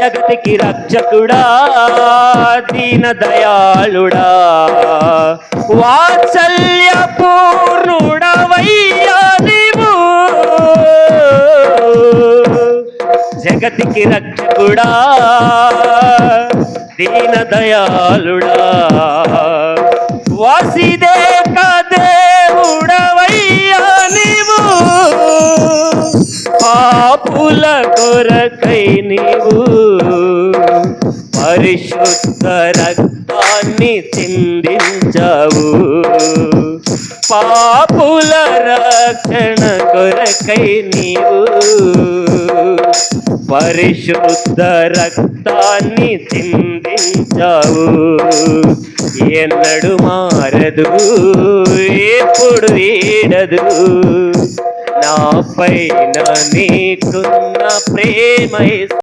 జగతికి రక్షకుడా దీన దయాళుడా. వాత్సల్య పూర్ణుడవయ్యా నీవు. జగతికి రక్షకుడా దీన దయాళుడా. వాసిదేక దేవుడవయ్యా నీవు. పాపుల కొరకై నీవు. పరిశుద్ధ రక్తాన్ని చిందించావు. పాపుల రక్షణ కొరకై నీవు పరిశుద్ధ రక్తాన్ని చిందించావు. ఎన్నడు మారదు ఎప్పుడు వీడదు. నా పైన నీకున్న ప్రేమ